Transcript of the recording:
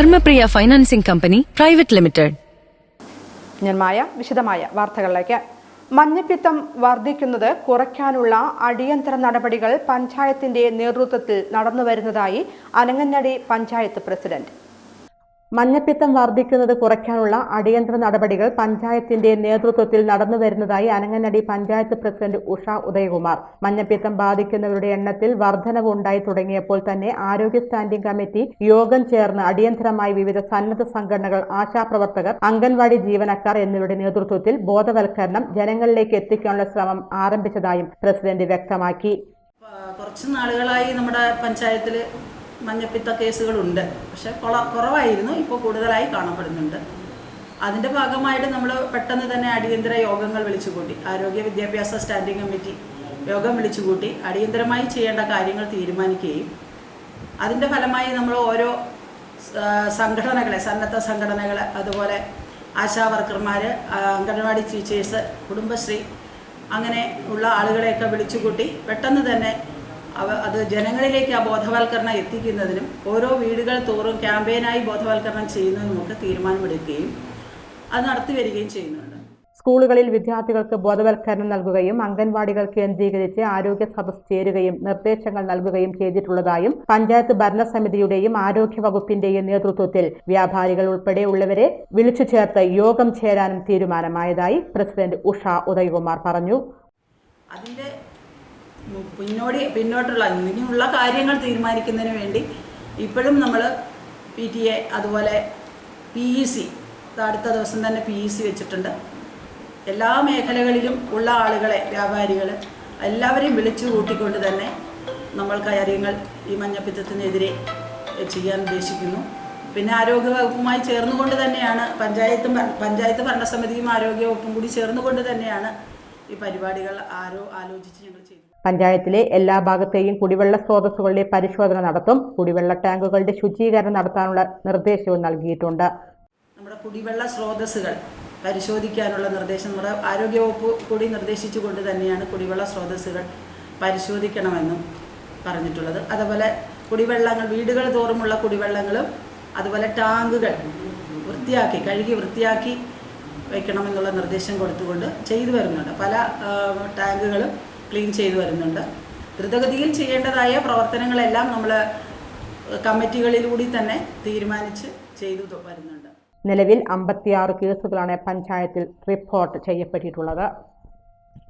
Dharmapriya financing company private limited. ഞാൻ മായ വിശദമായ വാർത്തകളിലേക്ക്. മഞ്ഞപ്പിത്തം വർദ്ധിക്കുന്നത് കുറയ്ക്കാനുള്ള അടിയന്തര നടപടികൾ പഞ്ചായത്തിന്റെ നേതൃത്വത്തിൽ നടന്നുവരുന്നതായി അനങ്ങന്നടി പഞ്ചായത്ത് പ്രസിഡന്റ്. മഞ്ഞപ്പിത്തം വർദ്ധിക്കുന്നത് കുറയ്ക്കാനുള്ള അടിയന്തര നടപടികൾ പഞ്ചായത്തിന്റെ നേതൃത്വത്തിൽ നടന്നു വരുന്നതായി അനങ്ങനടി പഞ്ചായത്ത് പ്രസിഡന്റ് ഉഷ ഉദയകുമാർ. മഞ്ഞപ്പിത്തം ബാധിക്കുന്നവരുടെ എണ്ണത്തിൽ വർധനവ് ഉണ്ടായി തുടങ്ങിയപ്പോൾ തന്നെ ആരോഗ്യ സ്റ്റാൻഡിംഗ് കമ്മിറ്റി യോഗം ചേർന്ന് അടിയന്തരമായി വിവിധ സന്നദ്ധ സംഘടനകൾ ആശാപ്രവർത്തകർ അംഗൻവാടി ജീവനക്കാർ എന്നിവരുടെ നേതൃത്വത്തിൽ ബോധവൽക്കരണം ജനങ്ങളിലേക്ക് എത്തിക്കാനുള്ള ശ്രമം ആരംഭിച്ചതായും പ്രസിഡന്റ് വ്യക്തമാക്കി. കുറച്ച് നാളുകളായി നമ്മുടെ പഞ്ചായത്തിൽ മഞ്ഞപ്പിത്ത കേസുകളുണ്ട്. പക്ഷെ കൊള കുറവായിരുന്നു ഇപ്പോൾ കൂടുതലായി കാണപ്പെടുന്നുണ്ട്. അതിന്റെ ഭാഗമായിട്ട് നമ്മൾ പെട്ടെന്ന് തന്നെ അടിയന്തര യോഗങ്ങൾ വിളിച്ചുകൂട്ടി. ആരോഗ്യ വിദ്യാഭ്യാസ സ്റ്റാൻഡിംഗ് കമ്മിറ്റി യോഗം വിളിച്ചുകൂട്ടി. അടിയന്തരമായി ചെയ്യേണ്ട കാര്യങ്ങൾ തീരുമാനിക്കുകയും അതിന്റെ ഫലമായി നമ്മൾ ഓരോ സംഘടനകളെ സന്നദ്ധ സംഘടനകൾ അതുപോലെ ആശാ വർക്കർമാർ അംഗൻവാടി ടീച്ചേഴ്സ് കുടുംബശ്രീ അങ്ങനെ ഉള്ള ആളുകളെയൊക്കെ വിളിച്ചുകൂട്ടി പെട്ടെന്ന് തന്നെ അവ അത് ജനങ്ങളിലേക്ക് ആ ബോധവൽക്കരണം എത്തിക്കുന്നതിനും ഓരോ വീടുകൾ തോറും ക്യാമ്പയിനായി ബോധവൽക്കരണം ചെയ്യുന്നതിനുമൊക്കെ തീരുമാനമെടുക്കുകയും അത് നടത്തി വരികയും ചെയ്യുന്നുണ്ട്. സ്കൂളുകളിൽ വിദ്യാർത്ഥികൾക്ക് ബോധവൽക്കരണം നൽകുകയും അംഗൻവാടികൾ കേന്ദ്രീകരിച്ച് ആരോഗ്യ സദസ് ചേരുകയും നിർദ്ദേശങ്ങൾ നൽകുകയും ചെയ്തിട്ടുള്ളതായും പഞ്ചായത്ത് ഭരണസമിതിയുടെയും ആരോഗ്യ വകുപ്പിന്റെയും നേതൃത്വത്തിൽ വ്യാപാരികൾ ഉൾപ്പെടെയുള്ളവരെ വിളിച്ചു ചേർത്ത് യോഗം ചേരാനും തീരുമാനമായതായി പ്രസിഡന്റ് ഉഷ ഉദയകുമാർ പറഞ്ഞു. അതിന്റെ മു- പിന്നോടി പിന്നോട്ടുള്ള ഇനിയുള്ള കാര്യങ്ങൾ തീരുമാനിക്കുന്നതിന് വേണ്ടി ഇപ്പോഴും നമ്മൾ പി ടി എ അതുപോലെ പി ഇ സി അടുത്ത ദിവസം തന്നെ പി ഇ സി വെച്ചിട്ടുണ്ട്. എല്ലാ മേഖലകളിലും ഉള്ള ആളുകളെ വ്യാപാരികൾ എല്ലാവരെയും വിളിച്ചു കൂട്ടിക്കൊണ്ട് തന്നെ നമ്മൾ കാര്യങ്ങൾ ഈ മഞ്ഞപ്പിത്തത്തിനെതിരെ ചെയ്യാൻ ഉദ്ദേശിക്കുന്നു. പിന്നെ ആരോഗ്യവകുപ്പുമായി ചേർന്നുകൊണ്ട് തന്നെയാണ് പഞ്ചായത്തും പഞ്ചായത്ത് ഭരണസമിതിയും ആരോഗ്യവകുപ്പും കൂടി ചേർന്നുകൊണ്ട് തന്നെയാണ് ഈ പരിപാടികൾ ആരോ ആലോചിച്ച് ഞങ്ങൾ ചെയ്തു. പഞ്ചായത്തിലെ എല്ലാ ഭാഗത്തെയും കുടിവെള്ള സ്രോതസ്സുകളുടെ പരിശോധന നടത്തും. കുടിവെള്ള ടാങ്കുകളുടെ ശുചീകരണം നടത്താനുള്ള നിർദ്ദേശവും നൽകിയിട്ടുണ്ട്. നമ്മുടെ കുടിവെള്ള സ്രോതസ്സുകൾ പരിശോധിക്കാനുള്ള നിർദ്ദേശം നമ്മുടെ ആരോഗ്യവകുപ്പ് കൂടി നിർദ്ദേശിച്ചുകൊണ്ട് തന്നെയാണ് കുടിവെള്ള സ്രോതസ്സുകൾ പരിശോധിക്കണമെന്നും പറഞ്ഞിട്ടുള്ളത്. അതുപോലെ കുടിവെള്ളങ്ങൾ വീടുകൾ തോറുമുള്ള കുടിവെള്ളങ്ങളും അതുപോലെ ടാങ്കുകൾ വൃത്തിയാക്കി കഴുകി വൃത്തിയാക്കി വയ്ക്കണമെന്നുള്ള നിർദ്ദേശം കൊടുത്തുകൊണ്ട് ചെയ്തു വരുന്നുണ്ട്. പല ടാങ്കുകളും ക്ലീൻ ചെയ്തു വരുന്നുണ്ട്. ദ്രുതഗതിയിൽ ചെയ്യേണ്ടതായ പ്രവർത്തനങ്ങളെല്ലാം നമ്മൾ കമ്മിറ്റികളിലൂടെ തന്നെ തീരുമാനിച്ച് ചെയ്തു വരുന്നുണ്ട്. നിലവിൽ അമ്പത്തിയാറ് കേസുകളാണ് പഞ്ചായത്തിൽ റിപ്പോർട്ട് ചെയ്യപ്പെട്ടിട്ടുള്ളത്.